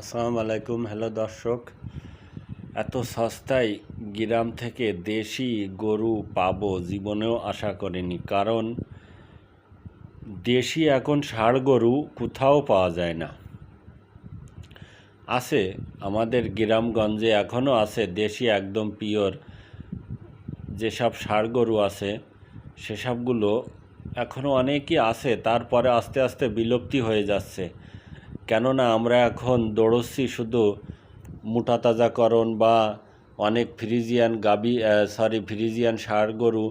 আসসালামু আলাইকুম, হ্যালো দর্শক। এত সস্তায় গ্রাম থেকে দেশি গরু পাবো জীবনেও আশা করিনি, কারণ দেশি এখন ষাড় গরু কোথাও পাওয়া যায় না। আছে, আমাদের গ্রামগঞ্জে এখনও আছে, দেশি একদম পিওর। যেসব ষাড় গরু আছে, সেসবগুলো এখনও অনেকই আছে, তারপরে আস্তে আস্তে বিলুপ্তি হয়ে যাচ্ছে। কেননা আমরা এখন দৌড়চ্ছি শুধু মোটা তাজাকরণ বা অনেক ফ্রিজিয়ান গাবি সরি ফ্রিজিয়ান ষাঁড় গরু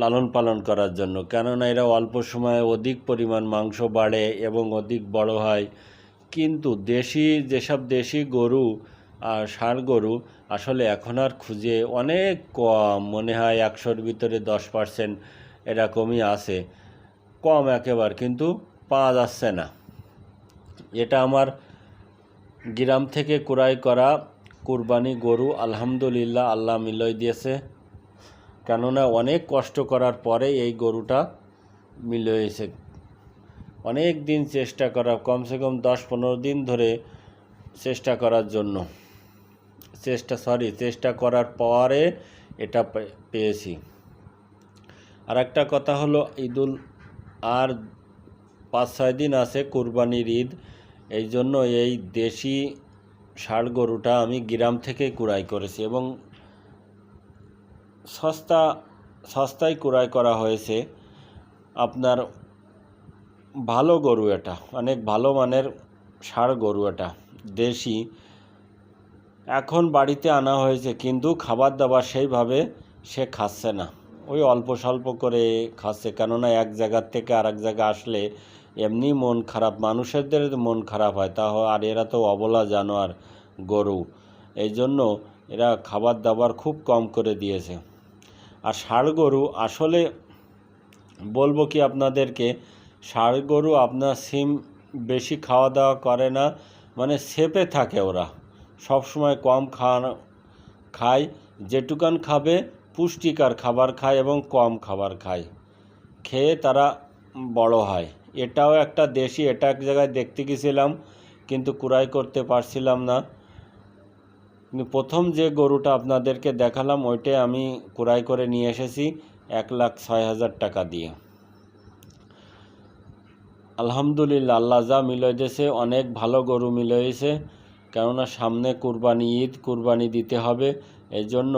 লালন পালন করার জন্য। কেননা এরা অল্প সময়ে অধিক পরিমাণ মাংস বাড়ে এবং অধিক বড় হয়। কিন্তু দেশি, যেসব দেশি গরু আর ষাঁড় গরু আসলে এখন আর খুঁজে অনেক কম। মনে হয় একশোর ভিতরে দশ পার্সেন্ট এরকমই আছে। কম একেবারে। কিন্তু পাওয়া যাচ্ছে না। এটা আমার গ্রাম থেকে ক্রয় করা কুরবানি গরু আলহামদুলিল্লাহ আল্লাহ মিলয় দিয়েছে। কেননা অনেক কষ্ট করার পরে এই গরুটা মিলয়েছে অনেক দিন চেষ্টা করা, কমসে কম দশ পনেরো দিন ধরে চেষ্টা করার জন্য। চেষ্টা সরি চেষ্টা করার পরে এটা পেয়েছি। আর একটা কথা হলো ঈদুল আর পাঁচ ছয় দিন আছে কুরবানির ঈদ। এই জন্য এই দেশি ষাড় গরুটা আমি গ্রাম থেকে কুড়াই করেছি এবং সস্তা, সস্তায় কুড়াই করা হয়েছে। আপনার ভালো গরু এটা, অনেক ভালো মানের ষাড় গরু এটা, দেশি। এখন বাড়িতে আনা হয়েছে, কিন্তু খাবার দাবার সেইভাবে সে খাচ্ছে না। ওই অল্প স্বল্প করে খাচ্ছে। কেননা এক জায়গার থেকে আর এক জায়গায় আসলে এমনি মন খারাপ, মানুষেরদের মন খারাপ হয়। তা আর এরা তো অবলা জানোয়ার, গরু। এই জন্য এরা খাবার দাবার খুব কম করে দিয়েছে। আর ষাড় গরু আসলে বলব কি আপনাদেরকে, ষাড় গরু আপনার সিম বেশি খাওয়া দাওয়া করে না মানে সেপে থাকে ওরা। সব সময় কম খাওয়ানো খায়, যেটুকান খাবে পুষ্টিকর খাবার খায় এবং কম খাবার খায়। খেয়ে তারা বড় হয়। এটাও একটা দেশি, এটা এক জায়গায় দেখতে গেছিলাম, কিন্তু কুড়াই করতে পারছিলাম না। প্রথম যে গরুটা আপনাদেরকে দেখালাম, ওইটাই আমি কুড়াই করে নিয়ে এসেছি এক লাখ ছয় হাজার টাকা দিয়ে। আলহামদুলিল্লাহ, আল্লাহ যা মিলয় দিয়েছে, অনেক ভালো গরু মিলয়েছে কেননা সামনে কুরবানি ঈদ, কুরবানি দিতে হবে। এই জন্য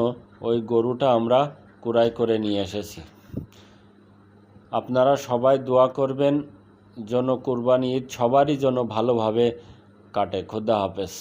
ওই গরুটা আমরা কুড়াই করে নিয়ে এসেছি। আপনারা সবাই দোয়া করবেন, যেন কুরবানি ঈদ সবারই জন্য ভালোভাবে কাটে। খোদা হাফেজ।